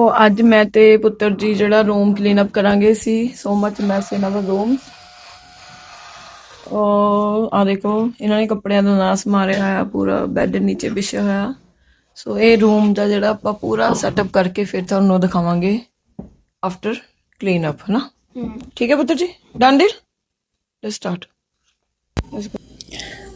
ਉਹ ਅੱਜ ਮੈਂ ਤੇ ਪੁੱਤਰ ਜੀ ਜਿਹੜਾ ਰੂਮ ਕਲੀਨ ਅਪ ਕਰਾਂਗੇ ਸੀ so much mess in our room ਉਹ ਆ ਦੇਖੋ ਇਹਨਾਂ ਨੇ ਕੱਪੜਿਆਂ ਦਾ ਨਾਸ ਮਾਰਿਆ ਹੋਇਆ ਪੂਰਾ ਬੈੱਡ ਨੀਚੇ ਵਿਛਿਆ ਹੋਇਆ। ਸੋ ਇਹ ਰੂਮ ਦਾ ਜਿਹੜਾ ਆਪਾਂ ਪੂਰਾ ਸੈਟਅਪ ਕਰਕੇ ਫਿਰ ਤੁਹਾਨੂੰ ਦਿਖਾਵਾਂਗੇ ਆਫਟਰ ਕਲੀਨ ਅਪ ਹਨਾ? ਠੀਕ ਹੈ ਪੁੱਤਰ ਜੀ? Done deal let's start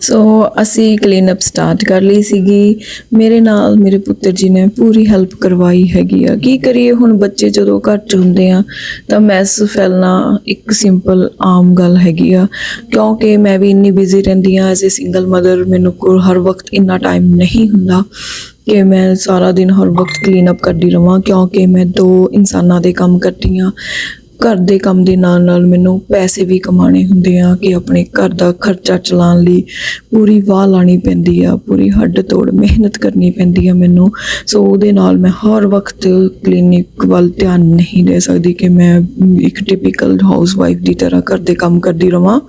so ਅਸੀਂ ਕਲੀਨ ਅਪ ਸਟਾਰਟ ਕਰ ਲਈ ਸੀਗੀ। ਮੇਰੇ ਨਾਲ ਮੇਰੇ ਪੁੱਤਰ ਜੀ ਨੇ ਪੂਰੀ ਹੈਲਪ ਕਰਵਾਈ ਹੈਗੀ ਆ। ਕੀ ਕਰੀਏ, ਹੁਣ ਬੱਚੇ ਜਦੋਂ ਘਰ ਚ ਹੁੰਦੇ ਆ, ਤਾਂ ਮੈਸ ਫੈਲਣਾ ਇੱਕ ਸਿੰਪਲ ਆਮ ਗੱਲ ਹੈਗੀ ਆ। ਕਿਉਂਕਿ ਮੈਂ ਵੀ ਇੰਨੀ ਬਿਜ਼ੀ ਰਹਿੰਦੀ ਆ ਐਜ਼ ਅ ਸਿੰਗਲ ਮਦਰ ਮੈਨੂੰ ਕੋਲ ਹਰ ਵਕਤ ਇੰਨਾ ਟਾਈਮ ਨਹੀਂ ਹੁੰਦਾ ਕਿ ਮੈਂ ਸਾਰਾ ਦਿਨ ਹਰ ਵਕਤ ਕਲੀਨ ਅਪ ਕਰਦੀ ਰਵਾਂ, ਕਿਉਂਕਿ ਮੈਂ ਦੋ ਇਨਸਾਨਾਂ ਦੇ ਕੰਮ ਕਰਦੀ ਆ। ਘਰ ਦੇ ਕੰਮ ਦੇ ਨਾਲ ਨਾਲ ਮੈਨੂੰ ਪੈਸੇ ਵੀ ਕਮਾਣੇ ਹੁੰਦੇ ਆ ਕਿ ਆਪਣੇ ਘਰ ਦਾ ਖਰਚਾ ਚਲਾਉਣ ਲਈ ਪੂਰੀ ਵਾਹ ਲਾਣੀ ਪੈਂਦੀ ਆ, ਪੂਰੀ ਹੱਡ ਤੋੜ ਮਿਹਨਤ ਕਰਨੀ ਪੈਂਦੀ ਆ ਮੈਨੂੰ। ਸੋ ਉਹਦੇ ਨਾਲ ਮੈਂ ਹਰ ਵਕਤ ਕਲੀਨਿਕ ਵੱਲ ਧਿਆਨ ਨਹੀਂ ਦੇ ਸਕਦੀ ਕਿ ਮੈਂ ਇੱਕ ਟਿਪੀਕਲ ਹਾਊਸਵਾਈਫ ਦੀ ਤਰ੍ਹਾਂ ਘਰ ਦੇ ਕੰਮ ਕਰਦੀ ਰਵਾਂ।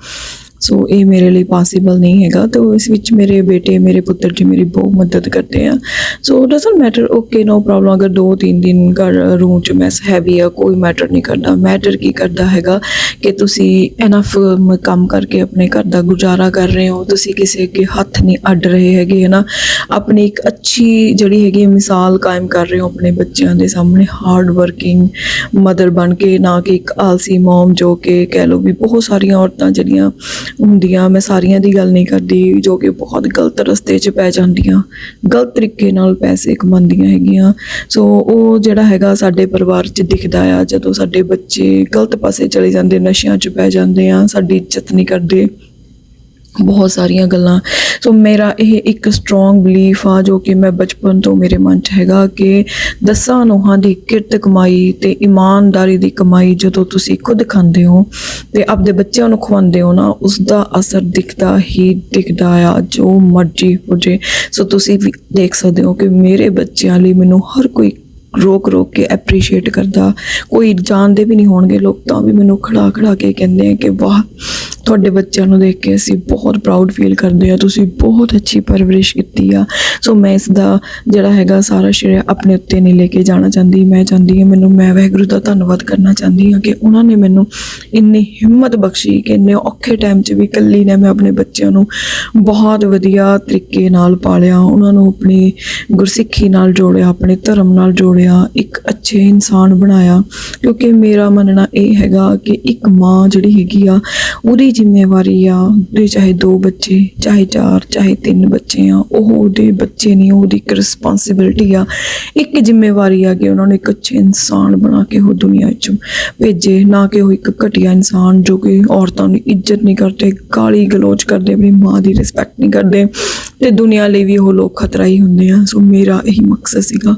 ਸੋ ਇਹ ਮੇਰੇ ਲਈ ਪੋਸੀਬਲ ਨਹੀਂ ਹੈਗਾ ਤਾਂ ਇਸ ਵਿੱਚ ਮੇਰੇ ਬੇਟੇ, ਮੇਰੇ ਪੁੱਤਰ ਜੀ ਮੇਰੀ ਬਹੁਤ ਮਦਦ ਕਰਦੇ ਆ। So doesn't matter okay no problem ਅਗਰ 2-3 ਦਿਨ ਘਰ ਰੂਮ ਚ ਮੈਸ ਹੈਵੀ ਆ, ਕੋਈ ਮੈਟਰ ਨਹੀਂ ਕਰਦਾ। ਮੈਟਰ ਕੀ ਕਰਦਾ ਹੈਗਾ ਕਿ ਤੁਸੀਂ ਇਨਫ ਕੰਮ ਕਰਕੇ ਆਪਣੇ ਘਰ ਦਾ ਗੁਜ਼ਾਰਾ ਕਰ ਰਹੇ ਹੋ। ਤੁਸੀਂ ਕਿਸੇ ਅੱਗੇ ਹੱਥ ਨਹੀਂ ਅੱਡ ਰਹੇ ਹੈਗੇ ਹੈ ਨਾ ਆਪਣੀ ਇੱਕ ਅੱਛੀ ਜਿਹੜੀ ਹੈਗੀ ਹੈ ਮਿਸਾਲ ਕਾਇਮ ਕਰ ਰਹੇ ਹੋ ਆਪਣੇ ਬੱਚਿਆਂ ਦੇ ਸਾਹਮਣੇ। ਹਾਰਡ ਵਰਕਿੰਗ ਮਦਰ ਬਣ ਕੇ, ਨਾ ਕਿ ਇੱਕ ਆਲਸੀ ਮਮ ਜੋ ਕਿ ਕਹਿ ਲਓ ਵੀ ਬਹੁਤ ਸਾਰੀਆਂ ਔਰਤਾਂ ਜਿਹੜੀਆਂ ਹੁੰਦੀਆਂ, ਮੈਂ ਸਾਰੀਆਂ ਦੀ ਗੱਲ ਨਹੀਂ ਕਰਦੀ, ਜੋ ਕਿ ਬਹੁਤ ਗਲਤ ਰਸਤੇ 'ਚ ਪੈ ਜਾਂਦੀਆਂ, ਗਲਤ ਤਰੀਕੇ ਨਾਲ ਪੈਸੇ ਕਮਾਉਂਦੀਆਂ ਹੈਗੀਆਂ। ਸੋ ਉਹ ਜਿਹੜਾ ਹੈਗਾ ਸਾਡੇ ਪਰਿਵਾਰ 'ਚ ਦਿਖਦਾ ਆ, ਜਦੋਂ ਸਾਡੇ ਬੱਚੇ ਗਲਤ ਪਾਸੇ ਚਲੇ ਜਾਂਦੇ, ਨਸ਼ਿਆਂ 'ਚ ਪੈ ਜਾਂਦੇ ਆ, ਸਾਡੀ ਇੱਜ਼ਤ ਨਹੀਂ ਕਰਦੇ। ਬਹੁਤ ਸਾਰੀਆਂ ਗੱਲਾਂ। ਸੋ ਮੇਰਾ ਇਹ ਇੱਕ ਸਟਰੋਂਗ ਬਲੀਫ ਆ ਜੋ ਕਿ ਮੈਂ ਬਚਪਨ ਤੋਂ ਮੇਰੇ ਮਨ 'ਚ ਹੈਗਾ ਕਿ ਦਸਾਂ ਨੋਹਾਂ ਦੀ ਕਿਰਤ ਕਮਾਈ ਤੇ ਇਮਾਨਦਾਰੀ ਦੀ ਕਮਾਈ ਜਦੋਂ ਤੁਸੀਂ ਖੁਦ ਖਾਂਦੇ ਹੋ ਤੇ ਆਪਦੇ ਬੱਚਿਆਂ ਨੂੰ ਖਵਾਉਂਦੇ ਹੋ ਨਾ ਉਸ ਦਾ ਅਸਰ ਦਿਖਦਾ ਹੀ ਦਿਖਦਾ ਆ, ਜੋ ਮਰਜ਼ੀ ਹੋ ਜੇ। ਸੋ ਤੁਸੀਂ ਵੀ ਦੇਖ ਸਕਦੇ ਹੋ ਕਿ ਮੇਰੇ ਬੱਚਿਆਂ ਲਈ ਮੈਨੂੰ ਹਰ ਕੋਈ ਰੋਕ ਰੋਕ ਕੇ ਐਪਰੀਸ਼ੀਏਟ ਕਰਦਾ। ਕੋਈ ਜਾਣਦੇ ਵੀ ਨਹੀਂ ਹੋਣਗੇ, ਲੋਕ ਤਾਂ ਵੀ ਮੈਨੂੰ ਖੜਾ ਖੜਾ ਕੇ ਕਹਿੰਦੇ ਆ ਕਿ ਵਾਹ ਤੁਹਾਡੇ ਬੱਚਿਆਂ ਨੂੰ ਦੇਖ ਕੇ ਅਸੀਂ ਬਹੁਤ ਪ੍ਰਾਊਡ ਫੀਲ ਕਰਦੇ ਆ ਤੁਸੀਂ ਬਹੁਤ ਅੱਛੀ ਪਰਵਰਿਸ਼ ਕੀਤੀ ਆ। ਸੋ ਮੈਂ ਇਸ ਦਾ ਜਿਹੜਾ ਹੈਗਾ ਸਾਰਾ ਸ਼੍ਰੇਅ ਆਪਣੇ ਉੱਤੇ ਨਹੀਂ ਲੈ ਕੇ ਜਾਣਾ ਚਾਹੁੰਦੀ। ਮੈਂ ਚਾਹੁੰਦੀ ਹਾਂ ਮੈਨੂੰ ਮੈਂ ਵਾਹਿਗੁਰੂ ਦਾ ਧੰਨਵਾਦ ਕਰਨਾ ਚਾਹੁੰਦੀ ਹਾਂ ਕਿ ਉਹਨਾਂ ਨੇ ਮੈਨੂੰ ਇੰਨੀ ਹਿੰਮਤ ਬਖਸ਼ੀ ਕਿ ਇੰਨੇ ਔਖੇ ਟਾਈਮ 'ਚ ਵੀ ਇਕੱਲੀ ਨੇ ਮੈਂ ਆਪਣੇ ਬੱਚਿਆਂ ਨੂੰ ਬਹੁਤ ਵਧੀਆ ਤਰੀਕੇ ਨਾਲ ਪਾਲਿਆ। ਉਹਨਾਂ ਨੂੰ ਆਪਣੀ ਗੁਰਸਿੱਖੀ ਨਾਲ ਜੋੜਿਆ, ਆਪਣੇ ਧਰਮ ਨਾਲ ਜੋੜਿਆ, ਇੱਕ ਅੱਛੇ ਇਨਸਾਨ ਬਣਾਇਆ। ਕਿਉਂਕਿ ਮੇਰਾ ਮੰਨਣਾ ਇਹ ਹੈਗਾ ਕਿ ਇੱਕ ਮਾਂ ਜਿਹੜੀ ਹੈਗੀ ਆ, ਉਹਦੀ ਜ਼ਿੰਮੇਵਾਰੀ ਆ ਉਹਦੇ ਚਾਹੇ ਦੋ ਬੱਚੇ, ਚਾਹੇ ਚਾਰ, ਚਾਹੇ ਤਿੰਨ ਬੱਚੇ ਆ, ਉਹ ਉਹਦੇ ਬੱਚੇ ਨਹੀਂ ਉਹਦੀ ਇੱਕ ਰਿਸਪਾਂਸਿਬਿਲਟੀ ਆ। ਇੱਕ ਜ਼ਿੰਮੇਵਾਰੀ ਆ ਕਿ ਉਹਨਾਂ ਨੂੰ ਇੱਕ ਅੱਛੇ ਇਨਸਾਨ ਬਣਾ ਕੇ ਉਹ ਦੁਨੀਆ 'ਚ ਭੇਜੇ, ਨਾ ਕਿ ਉਹ ਇੱਕ ਘਟੀਆ ਇਨਸਾਨ ਜੋ ਕਿ ਔਰਤਾਂ ਦੀ ਇੱਜ਼ਤ ਨਹੀਂ ਕਰਦੇ, ਗਾਲੀ ਗਲੋਚ ਕਰਦੇ, ਆਪਣੀ ਮਾਂ ਦੀ ਰਿਸਪੈਕਟ ਨਹੀਂ ਕਰਦੇ। ਤੇ ਦੁਨੀਆ ਲਈ ਵੀ ਉਹ ਲੋਕ ਖਤਰਾ ਹੀ ਹੁੰਦੇ ਆ। ਸੋ ਮੇਰਾ ਇਹੀ ਮਕਸਦ ਸੀਗਾ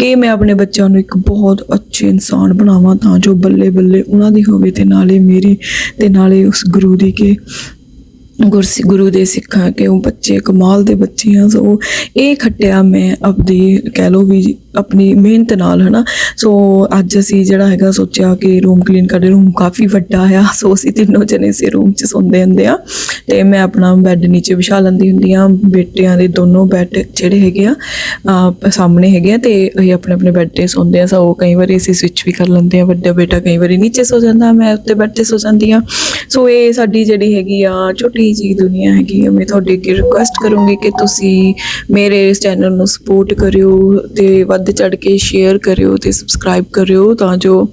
ਕਿ ਮੈਂ ਆਪਣੇ ਬੱਚਿਆਂ ਨੂੰ ਇੱਕ ਬਹੁਤ ਅੱਛੇ ਇਨਸਾਨ ਬਣਾਵਾਂ ਤਾਂ ਜੋ ਬੱਲੇ ਬੱਲੇ ਉਹਨਾਂ ਦੀ ਹੋਵੇ ਤੇ ਨਾਲੇ ਮੇਰੀ ਤੇ ਨਾਲੇ ਉਸ ਗੁਰੂ ਦੀ ਕਿ ਗੁਰਸੀ ਗੁਰੂ ਦੇ ਸਿੱਖਾਂ, ਕਿ ਉਹ ਬੱਚੇ, ਕਮਾਲ ਦੇ ਬੱਚੇ ਆ, ਸੋ ਇਹ ਖੱਟਿਆ ਮੈਂ ਆਪਦੀ ਕਹਿ ਲੋ ਵੀ ਆਪਣੀ ਮਿਹਨਤ ਨਾਲ, ਹਨਾ? ਸੋ ਅੱਜ ਅਸੀਂ ਜਿਹੜਾ ਹੈਗਾ ਸੋਚਿਆ ਕਿ ਰੂਮ ਕਲੀਨ ਕਰਦੇ ਰੂਮ ਕਾਫੀ ਵੱਡਾ ਆ, ਸੋ ਅਸੀਂ ਤਿੰਨੋਂ ਜਣੇ ਸੇ ਰੂਮ 'ਚ ਸੌਂਦੇ ਹੁੰਦੇ ਆ। ਤੇ ਮੈਂ ਆਪਣਾ ਬੈੱਡ ਨੀਚੇ ਵਿਛਾ ਲੈਂਦੀ ਹੁੰਦੀ ਆ। ਬੇਟਿਆਂ ਦੇ ਦੋਨੋਂ ਬੈੱਡ ਜਿਹੜੇ ਹੈਗੇ ਆ ਸਾਹਮਣੇ ਹੈਗੇ ਆ ਤੇ ਇਹ ਆਪਣੇ ਆਪਣੇ ਬੈੱਡ ਤੇ ਸੌਂਦੇ ਆ। ਸੋ ਕਈ ਵਾਰੀ ਅਸੀਂ ਸਵਿਚ ਵੀ ਕਰ ਲੈਂਦੇ ਆ। ਵੱਡਾ ਬੇਟਾ ਕਈ ਵਾਰੀ ਨੀਚੇ ਸੌ ਜਾਂਦਾ, ਮੈਂ ਉੱਤੇ ਬੈੱਡ ਤੇ ਸੌ ਜਾਂਦੀ ਆ। ਸੋ ਇਹ ਸਾਡੀ ਜਿਹੜੀ ਹੈਗੀ ਆ, ਛੋਟੀ ਜੀ ਦੁਨੀਆ ਹੈਗੀ ਆ। ਮੈਂ ਤੁਹਾਡੇ ਅੱਗੇ ਰਿਕੁਐਸਟ ਕਰੂੰਗੀ ਕਿ ਤੁਸੀਂ ਮੇਰੇ ਇਸ ਚੈਨਲ ਨੂੰ ਸਪੋਰਟ ਕਰਿਓ ਤੇ ਵੱਧ ਚੜ ਕੇ ਸ਼ੇਅਰ ਕਰਿਓ ਤੇ ਸਬਸਕ੍ਰਾਈਬ ਕਰਿਓ ਤਾਂ ਜੋ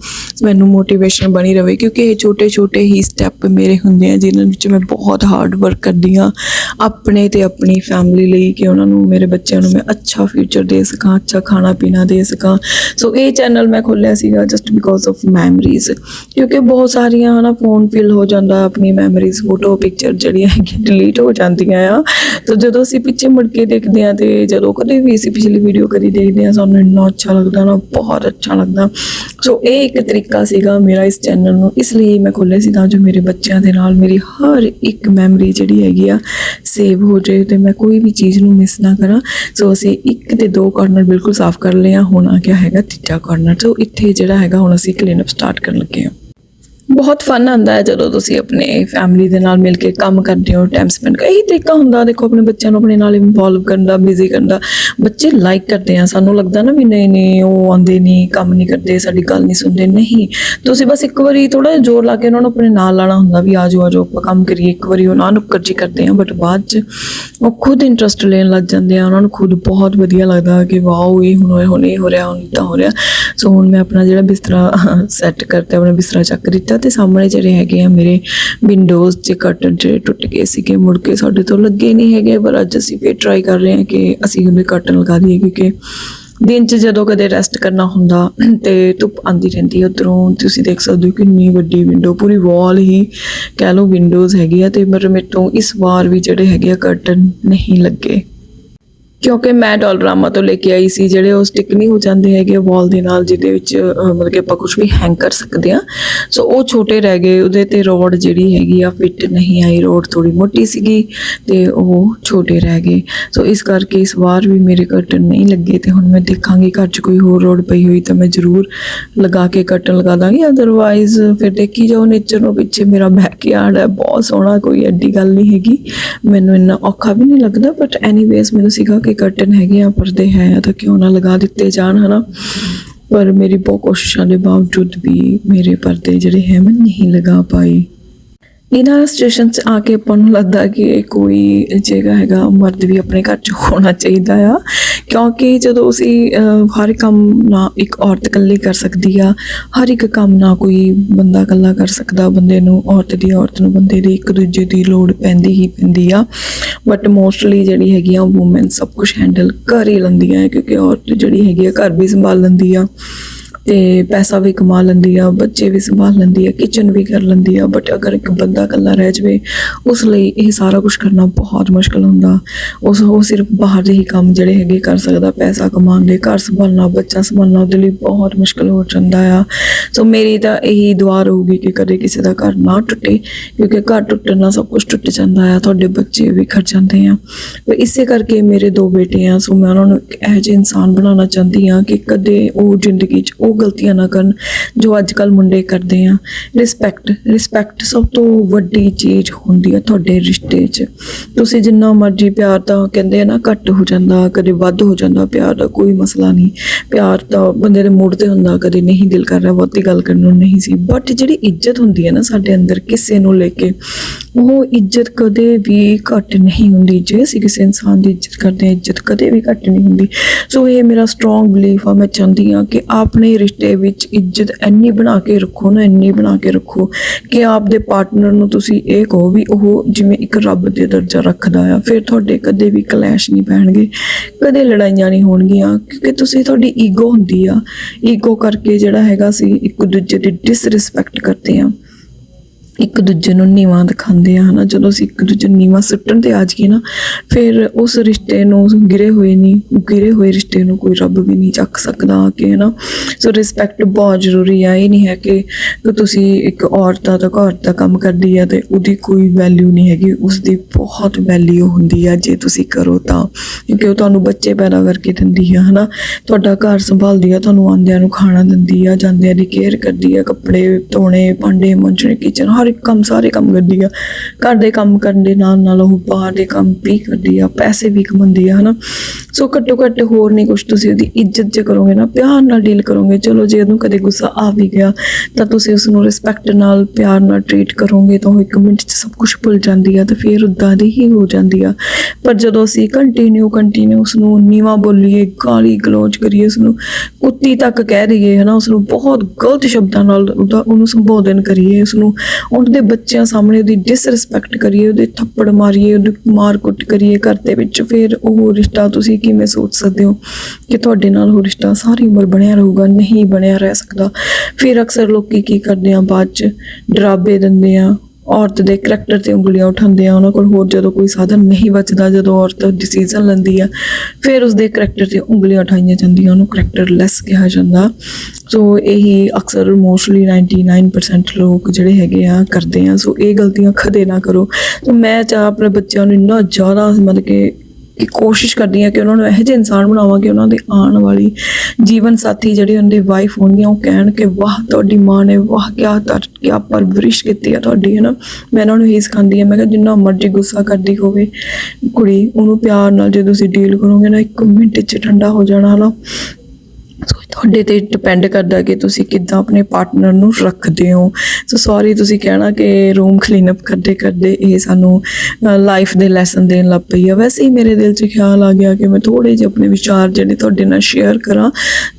ਮੈਨੂੰ ਮੋਟੀਵੇਸ਼ਨ ਬਣੀ ਰਵੇ, ਕਿਉਂਕਿ ਇਹ ਛੋਟੇ ਛੋਟੇ ਹੀ ਸਟੈਪ ਮੇਰੇ ਹੁੰਦੇ ਆ, ਜਿਨ੍ਹਾਂ ਵਿੱਚ ਮੈਂ ਬਹੁਤ ਹਾਰਡ ਵਰਕ ਕਰਦੀ ਆ ਆਪਣੇ ਤੇ ਆਪਣੀ ਫੈਮਿਲੀ ਲਈ, ਕਿ ਉਹਨਾਂ ਨੂੰ, ਮੇਰੇ ਬੱਚਿਆਂ ਨੂੰ ਮੈਂ ਅੱਛਾ ਫਿਊਚਰ ਦੇ ਸਕਾਂ, ਅੱਛਾ ਖਾਣਾ ਪੀਣਾ ਦੇ ਸਕਾਂ। ਸੋ ਇਹ ਚੈਨਲ ਮੈਂ ਖੋਲਿਆ ਸੀਗਾ ਜਸਟ ਬਿਕੋਜ਼ ਆਫ ਮੈਮਰੀਜ਼ ਕਿਉਂਕਿ ਬਹੁਤ ਸਾਰੀਆਂ ਹਨਾ ਫੋਨ ਫਿਲ ਹੋ ਜਾਂਦਾ, ਆਪਣੀ ਮੈਮਰੀਜ਼ ਫੋਟੋ ਪਿਕਚਰ ਜਿਹੜੀਆਂ ਹੈਗੀਆਂ ਡਿਲੀਟ ਹੋ ਜਾਂਦੀਆਂ ਆ। ਤਾਂ ਜਦੋਂ ਅਸੀਂ ਪਿੱਛੇ ਮੁੜ ਕੇ ਦੇਖਦੇ ਆ ਤੇ ਜਦੋਂ ਕਦੇ ਵੀ ਅਸੀਂ ਪਿਛਲੀ ਵੀਡੀਓ ਕਦੀ ਦੇਖਦੇ ਆ ਸਾਨੂੰ ਇੰਨਾ ਅੱਛਾ ਲੱਗਦਾ ਨਾ, ਬਹੁਤ ਅੱਛਾ ਲੱਗਦਾ। ਸੋ ਇਹ ਇੱਕ ਤਰੀਕਾ ਸੀਗਾ ਮੇਰਾ ਇਸ ਚੈਨਲ ਨੂੰ, ਇਸ ਲਈ ਮੈਂ ਖੋਲ੍ਹਿਆ ਸੀ ਤਾਂ ਜੋ ਮੇਰੇ ਬੱਚਿਆਂ ਦੇ ਨਾਲ ਮੇਰੀ ਹਰ ਇੱਕ ਮੈਮਰੀ ਜਿਹੜੀ ਹੈਗੀ ਆ ਸੇਵ ਹੋ ਜਾਏ ਤੇ ਮੈਂ ਕੋਈ ਵੀ ਚੀਜ਼ ਨੂੰ ਮਿਸ ਨਾ ਕਰਾਂ। ਸੋ ਅਸੀਂ ਇੱਕ ਤੇ ਦੋ ਕਾਰਨਰ ਬਿਲਕੁਲ ਸਾਫ਼ ਕਰ ਲਏ ਆ, ਹੁਣ ਆ ਗਿਆ ਹੈਗਾ ਤੀਜਾ ਕਾਰਨਰ ਸੋ ਇੱਥੇ ਜਿਹੜਾ ਹੈਗਾ, ਹੁਣ ਅਸੀਂ ਕਲੀਨ ਅਪ ਸਟਾਰਟ ਕਰਨ ਲੱਗੇ ਹਾਂ ਬਹੁਤ ਫਨ ਆਉਂਦਾ ਹੈ ਜਦੋਂ ਤੁਸੀਂ ਆਪਣੇ ਫੈਮਿਲੀ ਦੇ ਨਾਲ ਮਿਲ ਕੇ ਕੰਮ ਕਰਦੇ ਹੋ ਟਾਈਮ ਸਪੈਂਡ ਕਰ ਇਹੀ ਤਰੀਕਾ ਹੁੰਦਾ, ਦੇਖੋ ਆਪਣੇ ਬੱਚਿਆਂ ਨੂੰ ਆਪਣੇ ਨਾਲ ਇਨਵੋਲਵ ਕਰਨ ਦਾ ਬਿਜ਼ੀ ਕਰਨ ਦਾ। ਬੱਚੇ ਲਾਈਕ ਕਰਦੇ ਆ, ਸਾਨੂੰ ਲੱਗਦਾ ਨਾ ਵੀ ਨਹੀਂ ਨਹੀਂ, ਉਹ ਆਉਂਦੇ ਨਹੀਂ, ਕੰਮ ਨਹੀਂ ਕਰਦੇ, ਸਾਡੀ ਗੱਲ ਨਹੀਂ ਸੁਣਦੇ। ਨਹੀਂ, ਤੁਸੀਂ ਬਸ ਇੱਕ ਵਾਰੀ ਥੋੜਾ ਜਿਹਾ ਜ਼ੋਰ ਲਾ ਕੇ ਉਹਨਾਂ ਨੂੰ ਆਪਣੇ ਨਾਲ ਲਾਣਾ ਹੁੰਦਾ ਵੀ ਆਜੋ ਆਜੋ ਆਪਾਂ ਕੰਮ ਕਰੀਏ। ਇੱਕ ਵਾਰੀ ਉਹ ਨਾ ਨੁੱਕਰ ਜੀ ਕਰਦੇ ਆ ਬਟ ਬਾਅਦ ਚ ਉਹ ਖੁਦ ਇੰਟਰਸਟ ਲੈਣ ਲੱਗ ਜਾਂਦੇ ਆ। ਉਹਨਾਂ ਨੂੰ ਖੁਦ ਬਹੁਤ ਵਧੀਆ ਲੱਗਦਾ ਕਿ ਵਾਓ, ਇਹ ਹੁਣ ਹੋਇਆ, ਹੁਣ ਇਹ ਹੋ ਰਿਹਾ, ਹੁਣ ਤਾਂ ਹੋ ਰਿਹਾ। ਸੋ ਹੁਣ ਮੈਂ ਆਪਣਾ ਜਿਹੜਾ ਬਿਸਤਰਾ ਸੈੱਟ ਕਰਤਾ, ਆਪਣਾ ਬਿਸਤਰਾ ਚੱਕ ਦਿੱਤਾ ਤੇ ਸਾਹਮਣੇ ਜਿਹੜੇ ਹੈਗੇ ਆ ਮੇਰੇ ਵਿੰਡੋਜ਼ ਦੇ ਕਰਟਨ ਜਿਹੜੇ ਟੁੱਟ ਗਏ ਸੀਗੇ, ਮੁੜ ਕੇ ਸਾਡੇ ਤੋਂ ਲੱਗੇ ਨਹੀਂ ਹੈਗੇ, ਪਰ ਅੱਜ ਅਸੀਂ ਫੇਰ ਟਰਾਈ ਕਰ ਰਹੇ ਹਾਂ ਕਿ ਅਸੀਂ ਉਹਨੇ ਕਰਟਨ ਲਗਾ ਦਈਏ ਕਿਉਂਕਿ ਦਿਨ 'ਚ ਜਦੋਂ ਕਦੇ ਰੈਸਟ ਕਰਨਾ ਹੁੰਦਾ ਤੇ ਧੁੱਪ ਆਂਦੀ ਰਹਿੰਦੀ ਹੈ ਉਧਰੋਂ। ਤੁਸੀਂ ਦੇਖ ਸਕਦੇ ਹੋ ਕਿੰਨੀ ਵੱਡੀ ਵਿੰਡੋ ਪੂਰੀ ਵਾਲ ਹੀ ਕਹਿ ਲਓ ਵਿੰਡੋਜ਼ ਹੈਗੀ ਆ ਤੇ ਮੇਰੇ ਮੇਰੇ ਤੋਂ ਇਸ ਵਾਰ ਵੀ ਜਿਹੜੇ ਹੈਗੇ ਆ ਕਰਟਨ ਨਹੀਂ ਲੱਗੇ। ਕਿਉਂਕਿ ਮੈਂ ਡੋਲਰਾਮਾ ਤੋਂ ਲੈ ਕੇ ਆਈ ਸੀ, ਜਿਹੜੇ ਉਹ ਸਟਿਕ ਨਹੀਂ ਹੋ ਜਾਂਦੇ ਹੈਗੇ ਵਾਲ ਦੇ ਨਾਲ, ਜਿਹਦੇ ਵਿੱਚ ਮਤਲਬ ਕਿ ਆਪਾਂ ਕੁਝ ਵੀ ਹੈਂਗ ਕਰ ਸਕਦੇ ਆ ਸੋ ਉਹ ਛੋਟੇ ਰਹਿ ਗਏ, ਉਹਦੇ ਤੇ ਰੋਡ ਜਿਹੜੀ ਹੈਗੀ ਆ ਫਿੱਟ ਨਹੀਂ ਆਈ, ਰੋਡ ਥੋੜੀ ਮੋਟੀ ਸੀਗੀ ਤੇ ਉਹ ਛੋਟੇ ਰਹਿ ਗਏ। ਸੋ ਇਸ ਕਰਕੇ ਇਸ ਵਾਰ ਵੀ ਮੇਰੇ ਕਰਟਨ ਨਹੀਂ ਲੱਗੇ ਤੇ ਹੁਣ ਮੈਂ ਦੇਖਾਂਗੀ ਘਰ 'ਚ ਕੋਈ ਹੋਰ ਰੋਡ ਪਈ ਹੋਈ ਤਾਂ ਮੈਂ ਜ਼ਰੂਰ ਲਗਾ ਕੇ ਕਰਟਨ ਲਗਾ ਦਾਂਗੀ। ਅਦਰਵਾਈਜ਼ ਫਿਰ ਦੇਖੀ ਜਾਓ ਨੇਚਰ ਨੂੰ ਪਿੱਛੇ ਮੇਰਾ ਬੈਕਯਾਰਡ ਹੈ, ਬਹੁਤ ਸੋਹਣਾ, ਕੋਈ ਐਡੀ ਗੱਲ ਨਹੀਂ ਹੈਗੀ। ਮੈਨੂੰ ਇੰਨਾ ਔਖਾ ਵੀ ਨਹੀਂ ਲੱਗਦਾ ਬਟ ਐਨੀਵੇਜ਼ ਮੈਨੂੰ ਸੀਗਾ ਕਿ ਕਰਟਨ ਹੈਗੇ ਆ ਪਰਦੇ ਹੈ ਤਾਂ ਕਿਉਂ ਨਾ ਲਗਾ ਦਿੱਤੇ ਜਾਣ, ਹਨਾ? ਪਰ ਮੇਰੀ ਬਹੁਤ ਕੋਸ਼ਿਸ਼ਾਂ ਦੇ ਬਾਵਜੂਦ ਵੀ ਮੇਰੇ ਪਰਦੇ ਜਿਹੜੇ ਹੈ, ਮੈਂ ਨਹੀਂ ਲਗਾ ਪਾਈ। ਇਹਨਾਂ ਸਿਚੁਏਸ਼ਨ 'ਚ ਆ ਕੇ ਆਪਾਂ ਨੂੰ ਲੱਗਦਾ ਕਿ ਕੋਈ ਜਗ੍ਹਾ ਹੈਗਾ, ਮਰਦ ਵੀ ਆਪਣੇ ਘਰ 'ਚ ਹੋਣਾ ਚਾਹੀਦਾ ਆ। ਕਿਉਂਕਿ ਜਦੋਂ ਅਸੀਂ ਹਰ ਕੰਮ ਨਾ ਇੱਕ ਔਰਤ ਇਕੱਲੀ ਕਰ ਸਕਦੀ ਆ, ਹਰ ਇੱਕ ਕੰਮ ਨਾ ਕੋਈ ਬੰਦਾ ਇਕੱਲਾ ਕਰ ਸਕਦਾ, ਬੰਦੇ ਨੂੰ ਔਰਤ ਦੀ ਔਰਤ ਨੂੰ, ਬੰਦੇ ਦੀ ਇੱਕ ਦੂਜੇ ਦੀ ਲੋੜ ਪੈਂਦੀ ਹੀ ਪੈਂਦੀ ਆ। ਬਟ ਮੋਸਟਲੀ ਜਿਹੜੀ ਹੈਗੀ ਆ ਔਮਨ ਸਭ ਕੁਝ ਹੈਂਡਲ ਕਰ ਹੀ ਲੈਂਦੀਆਂ ਹੈ ਕਿਉਂਕਿ ਔਰਤ ਜਿਹੜੀ ਹੈਗੀ ਆ, ਘਰ ਵੀ ਸੰਭਾਲ ਲੈਂਦੀ ਆ। ਤੇ ਪੈਸਾ ਵੀ ਕਮਾ ਲੈਂਦੀ ਆ, ਬੱਚੇ ਵੀ ਸੰਭਾਲ ਲੈਂਦੀ ਆ ਕਿਚਨ ਵੀ ਕਰ ਲੈਂਦੀ ਆ ਬਟ ਅਗਰ ਇੱਕ ਬੰਦਾ ਇਕੱਲਾ ਰਹਿ ਜਾਵੇ, ਉਸ ਲਈ ਇਹ ਸਾਰਾ ਕੁਝ ਕਰਨਾ ਬਹੁਤ ਮੁਸ਼ਕਲ ਹੁੰਦਾ। ਉਸ, ਉਹ ਸਿਰਫ ਬਾਹਰ ਦੇ ਹੀ ਕੰਮ ਜਿਹੜੇ ਹੈਗੇ ਕਰ ਸਕਦਾ, ਪੈਸਾ ਕਮਾਉਣ ਦੇ ਘਰ ਸੰਭਾਲਣਾ, ਬੱਚਾ ਸੰਭਾਲਣਾ, ਉਹਦੇ ਲਈ ਬਹੁਤ ਮੁਸ਼ਕਲ ਹੋ ਜਾਂਦਾ ਆ। ਸੋ ਮੇਰੀ ਤਾਂ ਇਹੀ ਦੁਆ ਰਹੂਗੀ ਕਿ ਕਦੇ ਕਿਸੇ ਦਾ ਘਰ ਨਾ ਟੁੱਟੇ, ਕਿਉਂਕਿ ਘਰ ਟੁੱਟਣ ਨਾਲ ਸਭ ਕੁਝ ਟੁੱਟ ਜਾਂਦਾ ਆ, ਤੁਹਾਡੇ ਬੱਚੇ ਵੀ ਖਰ ਜਾਂਦੇ ਆ। ਇਸੇ ਕਰਕੇ ਮੇਰੇ ਦੋ ਬੇਟੇ ਆ ਸੋ ਮੈਂ ਉਹਨਾਂ ਨੂੰ ਇਹੋ ਜਿਹੇ ਇਨਸਾਨ ਬਣਾਉਣਾ ਚਾਹੁੰਦੀ ਆ ਕਿ ਕਦੇ ਉਹ ਜ਼ਿੰਦਗੀ 'ਚ ਉਹ ਗਲਤੀਆਂ ਨਾ ਕਰਨ, ਜੋ ਅੱਜ ਕੱਲ ਮੁੰਡੇ ਕਰਦੇ ਆ। ਰਿਸਪੈਕਟ ਰਿਸਪੈਕਟ ਸਭ ਤੋਂ ਵੱਡੀ ਚੀਜ਼ ਹੁੰਦੀ ਆ ਤੁਹਾਡੇ ਰਿਸ਼ਤੇ 'ਚ ਤੁਸੀਂ ਜਿੰਨਾ ਮਰਜ਼ੀ ਪਿਆਰ ਤਾਂ ਕਹਿੰਦੇ ਆ ਨਾ, ਘੱਟ ਹੋ ਜਾਂਦਾ, ਕਦੇ ਵੱਧ ਹੋ ਜਾਂਦਾ ਪਿਆਰ ਦਾ ਕੋਈ ਮਸਲਾ ਨਹੀਂ। ਪਿਆਰ ਤਾਂ ਬੰਦੇ ਦੇ ਮੂਡ ਤੇ ਹੁੰਦਾ, ਕਦੇ ਨਹੀਂ ਦਿਲ ਕਰ ਰਿਹਾ, ਬਹੁਤੀ ਗੱਲ ਕਰਨ ਨੂੰ ਨਹੀਂ ਸੀ। ਬਟ ਜਿਹੜੀ ਇੱਜ਼ਤ ਹੁੰਦੀ ਹੈ ਨਾ ਸਾਡੇ ਅੰਦਰ ਕਿਸੇ ਨੂੰ ਲੈ ਕੇ, ਉਹ ਇੱਜ਼ਤ ਕਦੇ ਵੀ ਘੱਟ ਨਹੀਂ ਹੁੰਦੀ। ਜੇ ਅਸੀਂ ਕਿਸੇ ਇਨਸਾਨ ਦੀ ਇੱਜ਼ਤ ਕਰਦੇ ਹਾਂ, ਇੱਜ਼ਤ ਕਦੇ ਵੀ ਘੱਟ ਨਹੀਂ ਹੁੰਦੀ। ਸੋ ਇਹ ਮੇਰਾ ਸਟਰੋਂਗ ਬਲੀਫ ਆ, ਮੈਂ ਚਾਹੁੰਦੀ ਹਾਂ ਕਿ ਆਪਣੇ ਰਿਸ਼ਤੇ ਵਿੱਚ ਇੱਜ਼ਤ ਇੰਨੀ ਬਣਾ ਕੇ ਰੱਖੋ ਨਾ, ਇੰਨੀ ਬਣਾ ਕੇ ਰੱਖੋ ਕਿ ਆਪਦੇ ਪਾਰਟਨਰ ਨੂੰ ਤੁਸੀਂ ਇਹ ਕਹੋ ਵੀ ਉਹ ਜਿਵੇਂ ਇੱਕ ਰੱਬ ਦੇ ਦਰਜਾ ਰੱਖਦਾ ਆ। ਫਿਰ ਤੁਹਾਡੇ ਕਦੇ ਵੀ ਕਲੈਸ਼ ਨਹੀਂ ਪੈਣਗੇ, ਕਦੇ ਲੜਾਈਆਂ ਨਹੀਂ ਹੋਣਗੀਆਂ, ਕਿਉਂਕਿ ਤੁਸੀਂ ਤੁਹਾਡੀ ਈਗੋ ਹੁੰਦੀ ਆ। ਈਗੋ ਕਰਕੇ ਜਿਹੜਾ ਹੈਗਾ ਸੀ ਇੱਕ ਦੂਜੇ ਦੀ ਡਿਸਰਿਸਪੈਕਟ ਕਰਦੇ ਆ। ਇੱਕ ਦੂਜੇ ਨੂੰ ਨੀਵਾਂ ਦਿਖਾਉਂਦੇ ਆ, ਹਨਾ? ਜਦੋਂ ਅਸੀਂ ਇੱਕ ਦੂਜੇ ਨੂੰ ਨੀਵਾਂ ਸੁੱਟਣ ਤੇ ਆ ਜਾਈਏ ਨਾ, ਫਿਰ ਉਸ ਰਿਸ਼ਤੇ ਨੂੰ ਗਿਰੇ ਹੋਏ ਨਹੀਂ ਗਿਰੇ ਹੋਏ ਰਿਸ਼ਤੇ ਨੂੰ ਕੋਈ ਰੱਬ ਵੀ ਨਹੀਂ ਚੱਕ ਸਕਦਾ ਕਿ, ਹਨਾ? ਸੋ ਰਿਸਪੈਕਟ ਬਹੁਤ ਜ਼ਰੂਰੀ ਆ। ਇਹ ਨਹੀਂ ਹੈ ਕਿ ਤੁਸੀਂ ਇੱਕ ਔਰਤ ਆ ਘਰ ਦਾ ਕੰਮ ਕਰਦੀ ਆ ਤੇ ਉਹਦੀ ਕੋਈ ਵੈਲਿਊ ਨਹੀਂ ਹੈਗੀ। ਉਸ ਦੀ ਬਹੁਤ ਵੈਲਿਊ ਹੁੰਦੀ ਆ। ਜੇ ਤੁਸੀਂ ਕਰੋ ਤਾਂ। ਕਿਉਂਕਿ ਉਹ ਤੁਹਾਨੂੰ ਬੱਚੇ ਪੈਦਾ ਕਰਕੇ ਦਿੰਦੀ ਆ, ਹਨਾ? ਤੁਹਾਡਾ ਘਰ ਸੰਭਾਲਦੀ ਆ, ਤੁਹਾਨੂੰ ਆਂਦਿਆਂ ਨੂੰ ਖਾਣਾ ਦਿੰਦੀ ਆ, ਜਾਂਦਿਆਂ ਦੀ ਕੇਅਰ ਕਰਦੀ ਆ, ਕੱਪੜੇ ਧੋਣੇ, ਭਾਂਡੇ ਮਾਂਜਣੇ ਕਿਚਨ ਹਰ ਕੰਮ, ਸਾਰੇ ਕੰਮ ਕਰਦੀ ਆ। ਘਰ ਦੇ ਕੰਮ ਕਰਨ ਦੇ ਨਾਲ ਨਾਲ ਉਹ ਬਾਹਰ ਦੇ ਕੰਮ ਵੀ ਕਰਦੀ ਆ, ਪੈਸੇ ਵੀ ਕਮਾਉਂਦੀ ਆ, ਹਨਾ। ਸੋ ਘੱਟੋ ਘੱਟ ਹੋਰ ਨਹੀਂ ਕੁਝ ਤੁਸੀਂ ਉਹਦੀ ਇੱਜ਼ਤ ਜੇ ਕਰੋਗੇ ਨਾ, ਪਿਆਰ ਨਾਲ ਡੀਲ ਕਰੋਗੇ। ਚਲੋ, ਜੇ ਉਹਨੂੰ ਕਦੇ ਗੁੱਸਾ ਆ ਵੀ ਗਿਆ, ਤਾਂ ਤੁਸੀਂ ਉਸ ਨੂੰ ਰਿਸਪੈਕਟ ਨਾਲ, ਪਿਆਰ ਨਾਲ ਟਰੀਟ ਕਰੋਗੇ ਤਾਂ ਉਹ ਇੱਕ ਮਿੰਟ 'ਚ ਸਭ ਕੁਝ ਭੁੱਲ ਜਾਂਦੀ ਆ ਤੇ ਫਿਰ ਉਦਾਂ ਦੀ ਹੀ ਹੋ ਜਾਂਦੀ ਆ। ਪਰ ਜਦੋਂ ਅਸੀਂ ਕੰਟੀਨਿਊ ਕੰਟੀਨਿਊ ਉਸ ਨੂੰ ਨੀਵਾ ਬੋਲੀਏ, ਗਾਲੀ ਗਲੋਚ ਕਰੀਏ ਉਸ ਨੂੰ ਕੁੱਤੀ ਤੱਕ ਕਹਿ ਦਈਏ, ਹਨਾ ਉਸ ਨੂੰ ਬਹੁਤ ਗਲਤ ਸ਼ਬਦਾਂ ਨਾਲ ਉਹਦਾ ਉਹਨੂੰ ਸੰਬੋਧਨ ਕਰੀਏ ਉਸ ਨੂੰ ਉਹਦੇ ਬੱਚਿਆਂ ਸਾਹਮਣੇ ਉਹਦੀ ਡਿਸਰਿਸਪੈਕਟ ਕਰੀਏ, ਉਹਦੇ ਥੱਪੜ ਮਾਰੀਏ, ਉਹਦੀ ਮਾਰ ਕੁੱਟ ਕਰੀਏ, ਘਰ ਦੇ ਵਿੱਚ ਫਿਰ ਉਹ ਰਿਸ਼ਤਾ ਤੁਸੀਂ ਕਿਵੇਂ ਸੋਚ ਸਕਦੇ ਹੋ ਕਿ ਤੁਹਾਡੇ ਨਾਲ ਉਹ ਰਿਸ਼ਤਾ ਸਾਰੀ ਉਮਰ ਬਣਿਆ ਰਹੂਗਾ, ਨਹੀਂ ਬਣਿਆ ਰਹਿ ਸਕਦਾ। ਫਿਰ ਅਕਸਰ ਲੋਕੀ ਕੀ ਕਰਦੇ ਆ, ਬਾਅਦ ਚ ਡਰਾਬੇ ਦਿੰਦੇ ਆ, ਔਰਤ ਦੇ ਕਰੈਕਟਰ ਤੇ ਉਂਗਲੀਆਂ ਉਠਾਉਂਦੇ ਆ, ਉਹਨਾਂ ਕੋਲ ਹੋਰ ਜਦੋਂ ਕੋਈ ਸਾਧਨ ਨਹੀਂ ਬਚਦਾ, ਜਦੋਂ ਔਰਤ ਡਿਸੀਜਨ ਲੈਂਦੀ ਆ, ਫਿਰ ਉਸਦੇ ਕਰੈਕਟਰ ਤੇ ਉਂਗਲੀਆਂ ਉਠਾਈਆਂ ਜਾਂਦੀਆਂ, ਉਹਨੂੰ ਕਰੈਕਟਰਲੈਸ ਕਿਹਾ ਜਾਂਦਾ। ਸੋ ਇਹੀ ਅਕਸਰ ਮੋਸਟਲੀ 99% ਲੋਕ ਜਿਹੜੇ ਹੈਗੇ ਆ ਕਰਦੇ ਆ। ਸੋ ਇਹ ਗਲਤੀਆਂ ਖਦੇ ਨਾ ਕਰੋ। ਸੋ ਮੈਂ ਚਾਹ ਆਪਣੇ ਬੱਚਿਆਂ ਨੂੰ ਇੰਨਾ ਜ਼ਿਆਦਾ ਮਤਲਬ ਕਿ ਕਿ ਕੋਸ਼ਿਸ਼ ਕਰਦੀ ਹਾਂ ਕਿ ਉਹਨਾਂ ਨੂੰ ਇਹੋ ਜਿਹੇ ਇਨਸਾਨ ਬਣਾਵਾਂ ਕਿ ਉਹਨਾਂ ਦੇ ਆਉਣ ਵਾਲੀ ਜੀਵਨ ਸਾਥੀ ਜਿਹੜੇ ਉਹਨਾਂ ਦੇ ਵਾਈਫ ਹੋਣਗੀਆਂ, ਉਹ ਕਹਿਣ ਕਿ ਵਾਹ, ਤੁਹਾਡੀ ਮਾਂ ਨੇ ਵਾਹ ਕਿਆ ਤਰ, ਕਿਆ ਪਰਵਰਿਸ਼ ਕੀਤੀ ਆ ਤੁਹਾਡੀ ਹੈ ਨਾ ਮੈਂ ਇਹਨਾਂ ਨੂੰ ਇਹ ਸਿਖਾਉਂਦੀ ਹਾਂ, ਮੈਂ ਕਿਹਾ ਜਿੰਨਾ ਮਰਜ਼ੀ ਗੁੱਸਾ ਕਰਦੀ ਹੋਵੇ ਕੁੜੀ, ਉਹਨੂੰ ਪਿਆਰ ਨਾਲ ਜੇ ਤੁਸੀਂ ਡੀਲ ਕਰੋਗੇ ਨਾ, ਇੱਕ ਮਿੰਟ 'ਚ ਠੰਡਾ ਹੋ ਜਾਣਾ, ਹਨਾ? ਤੁਹਾਡੇ ਤੇ ਡਿਪੈਂਡ ਕਰਦਾ ਕਿ ਤੁਸੀਂ ਕਿੱਦਾਂ ਆਪਣੇ ਪਾਰਟਨਰ ਨੂੰ ਰੱਖਦੇ ਹੋ। ਸੋ ਸੌਰੀ ਤੁਸੀਂ ਕਹਿਣਾ ਕਿ ਰੂਮ ਕਲੀਨ ਅਪ ਕਰਦੇ ਕਰਦੇ ਇਹ ਸਾਨੂੰ ਲਾਈਫ ਦੇ ਲੈਸਨ ਦੇਣ ਲੱਗ ਪਈ ਆ। ਵੈਸੇ ਹੀ ਮੇਰੇ ਦਿਲ 'ਚ ਖਿਆਲ ਆ ਗਿਆ ਕਿ ਮੈਂ ਥੋੜੇ ਜਿਹੇ ਆਪਣੇ ਵਿਚਾਰ ਜਿਹੜੇ ਤੁਹਾਡੇ ਨਾਲ ਸ਼ੇਅਰ ਕਰਾਂ,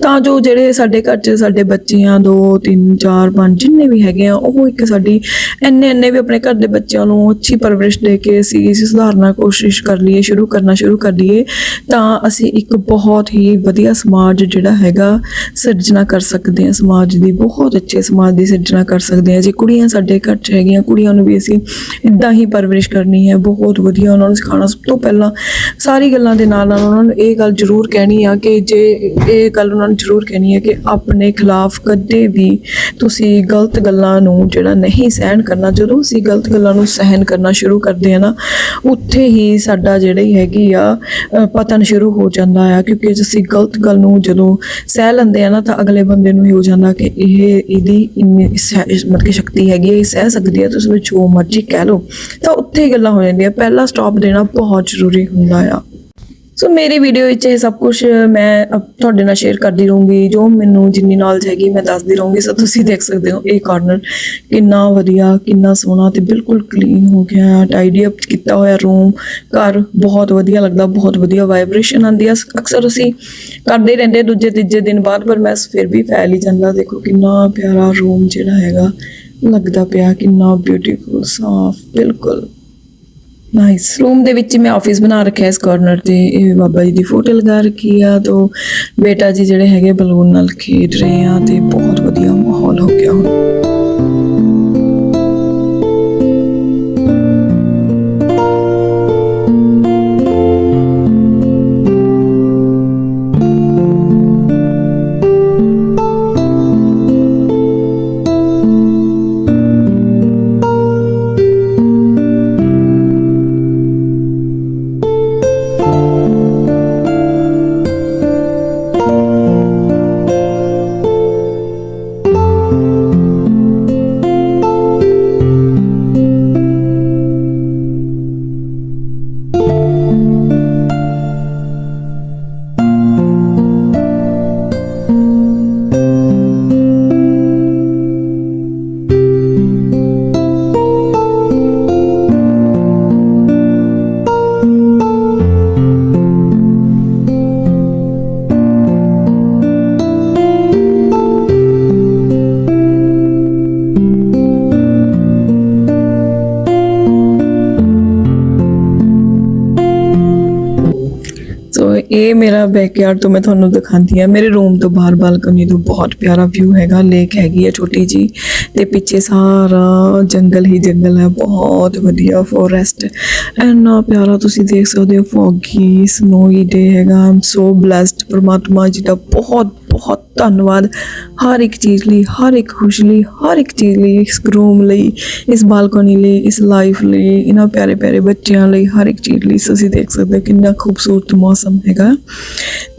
ਤਾਂ ਜੋ ਜਿਹੜੇ ਸਾਡੇ ਘਰ 'ਚ ਸਾਡੇ ਬੱਚੇ ਆ ਦੋ, ਤਿੰਨ, ਚਾਰ, ਪੰਜ ਜਿੰਨੇ ਵੀ ਹੈਗੇ ਆ, ਉਹ ਇੱਕ ਸਾਡੀ ਇੰਨੇ ਇੰਨੇ ਵੀ ਆਪਣੇ ਘਰ ਦੇ ਬੱਚਿਆਂ ਨੂੰ ਅੱਛੀ ਪਰਵਰਿਸ਼ ਦੇ ਕੇ ਅਸੀਂ ਸੁਧਾਰਨਾ ਕੋਸ਼ਿਸ਼ ਕਰ ਲਈਏ, ਸ਼ੁਰੂ ਕਰਨਾ ਸ਼ੁਰੂ ਕਰ ਲਈਏ, ਤਾਂ ਅਸੀਂ ਇੱਕ ਬਹੁਤ ਹੀ ਵਧੀਆ ਸਮਾਜ ਜਿਹੜਾ ਹੈਗਾ ਸਿਰਜਣਾ ਕਰ ਸਕਦੇ ਹਾਂ ਸਮਾਜ ਦੀ, ਬਹੁਤ ਅੱਛੇ ਸਮਾਜ ਦੀ ਸਿਰਜਣਾ ਕਰ ਸਕਦੇ ਹਾਂ। ਜੇ ਕੁੜੀਆਂ ਸਾਡੇ ਘਰ 'ਚ ਹੈਗੀਆਂ, ਕੁੜੀਆਂ ਨੂੰ ਵੀ ਅਸੀਂ ਇਦਾਂ ਹੀ ਪਰਵਰਿਸ਼ ਕਰਨੀ ਹੈ। ਬਹੁਤ ਵਧੀਆ ਉਹਨਾਂ ਨੂੰ ਸਿਖਾਉਣਾ। ਸਭ ਤੋਂ ਪਹਿਲਾਂ ਸਾਰੀ ਗੱਲਾਂ ਦੇ ਨਾਲ ਨਾਲ ਉਹਨਾਂ ਨੂੰ ਇਹ ਗੱਲ ਜ਼ਰੂਰ ਕਹਿਣੀ ਆ ਕਿ ਜੇ ਇਹ ਗੱਲ ਉਹਨਾਂ ਨੂੰ ਜ਼ਰੂਰ ਕਹਿਣੀ ਹੈ ਕਿ ਆਪਣੇ ਖਿਲਾਫ ਕਦੇ ਵੀ ਤੁਸੀਂ ਗਲਤ ਗੱਲਾਂ ਨੂੰ ਜਿਹੜਾ ਨਹੀਂ ਸਹਿਣ ਕਰਨਾ, ਜਦੋਂ ਅਸੀਂ ਗਲਤ ਗੱਲਾਂ ਨੂੰ ਸਹਿਣ ਕਰਨਾ ਸ਼ੁਰੂ ਕਰਦੇ ਆ ਨਾ, ਉੱਥੇ ਹੀ ਸਾਡਾ ਜਿਹੜੀ ਹੈਗੀ ਆ ਪਤਨ ਸ਼ੁਰੂ ਹੋ ਜਾਂਦਾ ਆ। ਕਿਉਂਕਿ ਅਸੀਂ ਗਲਤ ਗੱਲ ਨੂੰ ਜਦੋਂ ਸਹਿ ਲੈਂਦੇ ਆ ਨਾ ਤਾਂ ਅਗਲੇ ਬੰਦੇ ਨੂੰ ਇਹ ਹੋ ਜਾਂਦਾ ਕਿ ਇਹ ਇਹਦੀ ਇੰਨੀ ਮਤਲਬ ਕਿ ਸ਼ਕਤੀ ਹੈਗੀ ਹੈ ਇਹ ਸਹਿ ਸਕਦੀ ਹੈ, ਤੁਸੀਂ ਜੋ ਮਰਜ਼ੀ ਕਹਿ ਲਓ। ਤਾਂ ਉੱਥੇ ਹੀ ਗੱਲਾਂ ਹੋ ਜਾਂਦੀਆਂ। ਪਹਿਲਾ ਸਟਾਪ ਦੇਣਾ ਬਹੁਤ ਜ਼ਰੂਰੀ ਹੁੰਦਾ ਆ। ਸੋ ਮੇਰੀ ਵੀਡੀਓ ਵਿੱਚ ਇਹ ਸਭ ਕੁਝ ਮੈਂ ਤੁਹਾਡੇ ਨਾਲ ਸ਼ੇਅਰ ਕਰਦੀ ਰਹੂੰਗੀ। ਜੋ ਮੈਨੂੰ ਜਿੰਨੀ ਨੌਲੇਜ ਹੈਗੀ, ਮੈਂ ਦੱਸਦੀ ਰਹੂੰਗੀ। ਸੋ ਤੁਸੀਂ ਦੇਖ ਸਕਦੇ ਹੋ ਇਹ ਕਾਰਨਰ ਕਿੰਨਾ ਵਧੀਆ, ਕਿੰਨਾ ਸੋਹਣਾ ਤੇ ਬਿਲਕੁਲ ਕਲੀਨ ਹੋ ਗਿਆ। ਟਾਈਡੀ ਅਪ ਕੀਤਾ ਹੋਇਆ ਰੂਮ ਘਰ ਬਹੁਤ ਵਧੀਆ ਲੱਗਦਾ, ਬਹੁਤ ਵਧੀਆ ਵਾਈਬ੍ਰੇਸ਼ਨ ਆਉਂਦੀ ਆ। ਅਕਸਰ ਅਸੀਂ ਕਰਦੇ ਰਹਿੰਦੇ ਦੂਜੇ, ਤੀਜੇ ਦਿਨ ਬਾਅਦ, ਪਰ ਮੈਂ ਫਿਰ ਵੀ ਫੈਲ ਹੀ ਜਾਂਦਾ। ਦੇਖੋ ਕਿੰਨਾ ਪਿਆਰਾ ਰੂਮ ਜਿਹੜਾ ਹੈਗਾ, ਲੱਗਦਾ ਪਿਆ, ਕਿੰਨਾ ਬਿਊਟੀਫੁਲ ਸਾਫ਼, ਬਿਲਕੁਲ। ਨਾਈਸ ਰੂਮ ਦੇ ਵਿੱਚ ਮੈਂ ਆਫਿਸ ਬਣਾ ਰੱਖਿਆ ਇਸ ਕਾਰਨਰ ਤੇ। ਇਹ ਬਾਬਾ ਜੀ ਦੀ ਫੋਟੋ ਲਗਾ ਰੱਖੀ ਆ, ਤੋਂ ਬੇਟਾ ਜੀ ਜਿਹੜੇ ਹੈਗੇ ਬਲੂਨ ਨਾਲ ਖੇਡ ਰਹੇ ਆ, ਤੇ ਬਹੁਤ ਵਧੀਆ ਮਾਹੌਲ ਹੋ ਗਿਆ ਹੁਣ। ਇਹ ਮੇਰਾ ਬੈਕਯਾਰਡ ਤੋਂ ਮੈਂ ਤੁਹਾਨੂੰ ਦਿਖਾਉਂਦੀ ਆ ਮੇਰੇ ਰੂਮ ਤੋਂ ਬਾਹਰ ਬਾਲਕਨੀ ਤੋਂ ਬਹੁਤ ਪਿਆਰਾ ਵਿਊ ਹੈਗਾ। ਲੇਕ ਹੈਗੀ ਹੈ ਛੋਟੀ ਜੀ ਤੇ ਪਿੱਛੇ ਸਾਰਾ ਜੰਗਲ ਹੀ ਜੰਗਲ ਹੈ। ਬਹੁਤ ਵਧੀਆ ਫੋਰੈਸਟ ਐਨਾ ਪਿਆਰਾ ਤੁਸੀਂ ਦੇਖ ਸਕਦੇ ਹੋ। ਫੌਗੀ ਸਨੋਈ ਡੇ ਹੈਗਾ। ਆਮ ਸੋ ਬlesed ਪਰਮਾਤਮਾ ਜੀ ਦਾ ਬਹੁਤ ਬਹੁਤ ਧੰਨਵਾਦ ਹਰ ਇੱਕ ਚੀਜ਼ ਲਈ, ਹਰ ਇੱਕ ਖੁਸ਼ੀ ਲਈ, ਹਰ ਇੱਕ ਚੀਜ਼ ਲਈ, ਇਸ ਰੂਮ ਲਈ, ਇਸ ਬਾਲਕਨੀ ਲਈ, ਇਸ ਲਾਈਫ ਲਈ, ਇਹਨਾਂ ਪਿਆਰੇ ਪਿਆਰੇ ਬੱਚਿਆਂ ਲਈ, ਹਰ ਇੱਕ ਚੀਜ਼ ਲਈ ਤੁਸੀਂ ਦੇਖ ਸਕਦੇ ਹੋ ਕਿੰਨਾ ਖੂਬਸੂਰਤ ਮੌਸਮ ਹੈਗਾ।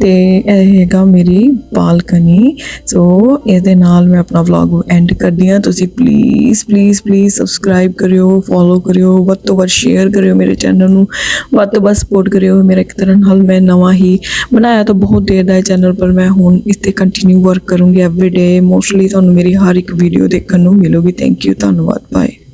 ਤੇ ਇਹ ਹੈਗਾ ਮੇਰੀ ਬਾਲਕਨੀ। ਸੋ ਇਹਦੇ ਨਾਲ ਮੈਂ ਆਪਣਾ ਵਲੌਗ ਐਂਡ ਕਰਦੀ ਹਾਂ। ਤੁਸੀਂ ਪਲੀਜ਼ ਪਲੀਜ਼ ਪਲੀਜ਼ ਸਬਸਕ੍ਰਾਈਬ ਕਰਿਓ ਫੋਲੋ ਕਰਿਓ, ਵੱਧ ਤੋਂ ਵੱਧ ਸ਼ੇਅਰ ਕਰਿਓ ਮੇਰੇ ਚੈਨਲ ਨੂੰ। ਵੱਧ ਤੋਂ ਵੱਧ ਸਪੋਰਟ ਕਰਿਓ। ਮੇਰਾ ਇੱਕ ਤਰ੍ਹਾਂ ਨਾਲ ਮੈਂ ਨਵਾਂ ਹੀ ਬਣਾਇਆ ਤਾਂ ਬਹੁਤ ਦੇਰ ਦਾ ਚੈਨਲ ਪਰ ਮੈਂ ਹੁਣ ਇਸ ਤੇ ਕੰਟੀਨਿਊ ਵਰਕ ਕਰੂੰਗੀ ਐਵਰੀ ਡੇ ਮੋਸਟਲੀ ਤੁਹਾਨੂੰ ਮੇਰੀ ਹਰ ਇੱਕ ਵੀਡੀਓ ਦੇਖਣ ਨੂੰ ਮਿਲੂਗੀ. ਥੈਂਕ ਯੂ ਧੰਨਵਾਦ ਬਾਏ